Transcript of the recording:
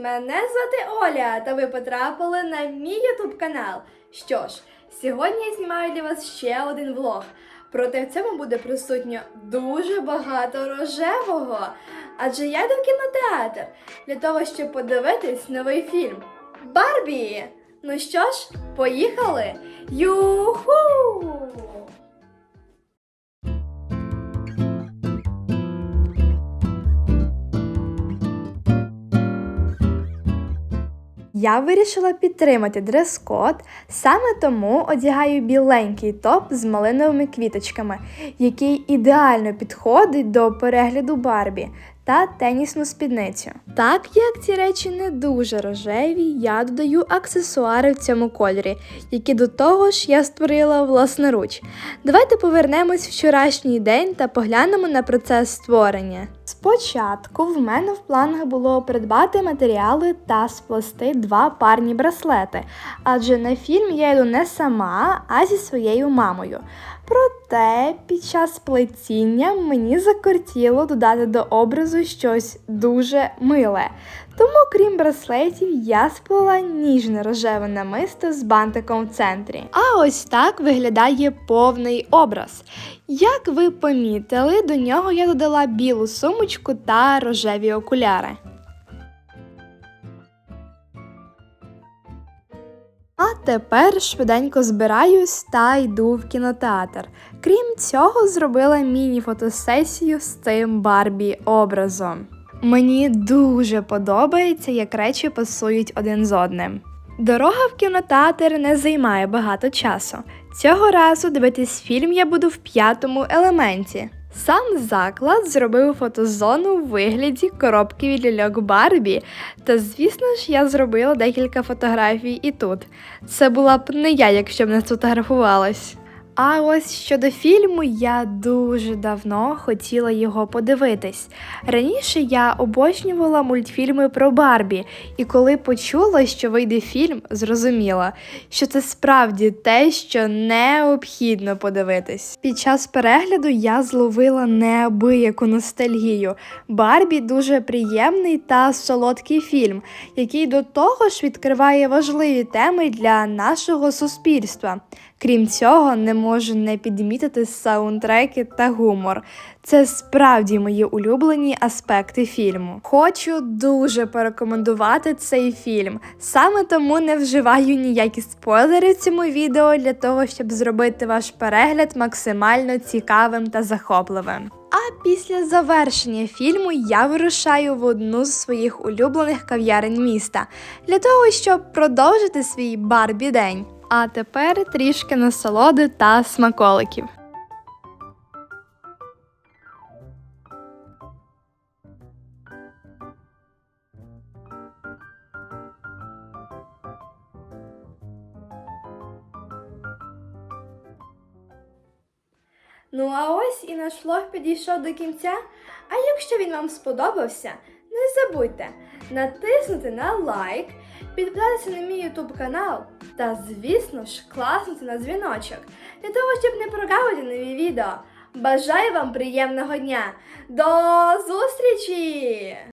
малята! Ви потрапили на мій ютуб канал. Що ж, сьогодні я знімаю для вас ще один влог. Проте в цьому буде присутньо дуже багато рожевого. Адже я йду в кінотеатр для того, щоб подивитись новий фільм Барбі. Ну що ж, поїхали? Юху! Я вирішила підтримати дрес-код, саме тому одягаю біленький топ з малиновими квіточками, який ідеально підходить до перегляду Барбі та тенісну спідницю. Так як ці речі не дуже рожеві, я додаю аксесуари в цьому кольорі, які до того ж я створила власноруч. Давайте повернемось в вчорашній день та поглянемо на процес створення. Спочатку в мене в планах було придбати матеріали та сплести два парні браслети, адже на фільм я йду не сама, а зі своєю мамою. Проте під час плетіння мені закортіло додати до образу щось дуже миле. Тому, крім браслетів, я сплела ніжне рожеве намисто з бантиком в центрі. А ось так виглядає повний образ. Як ви помітили, до нього я додала білу сумочку та рожеві окуляри. А тепер швиденько збираюсь та йду в кінотеатр. Крім цього, зробила міні-фотосесію з цим Барбі образом. Мені дуже подобається, як речі пасують один з одним. Дорога в кінотеатр не займає багато часу. Цього разу дивитись фільм я буду в п'ятому елементі. Сам заклад зробив фотозону в вигляді коробки від ляльок Барбі. Та звісно ж, я зробила декілька фотографій і тут. Це була б не я, якщо б не сфотографувалась. А ось щодо фільму, я дуже давно хотіла його подивитись. Раніше я обожнювала мультфільми про Барбі, і коли почула, що вийде фільм, зрозуміла, що це справді те, що необхідно подивитись. Під час перегляду я зловила неабияку ностальгію. Барбі дуже приємний та солодкий фільм, який до того ж відкриває важливі теми для нашого суспільства. Крім цього, не можу не підмітити саундтреки та гумор. Це справді мої улюблені аспекти фільму. Хочу дуже порекомендувати цей фільм. Саме тому не вживаю ніякі спойлери в цьому відео для того, щоб зробити ваш перегляд максимально цікавим та захопливим. А після завершення фільму я вирушаю в одну з своїх улюблених кав'ярень міста для того, щоб продовжити свій Барбі день. А тепер трішки насолоди та смаколиків. Ну а ось і наш влог підійшов до кінця. А якщо він вам сподобався, не забудьте натиснути на лайк, підписатися на мій YouTube канал та, звісно ж, класнути на дзвіночок для того, щоб не прогавити нові відео. Бажаю вам приємного дня! До зустрічі!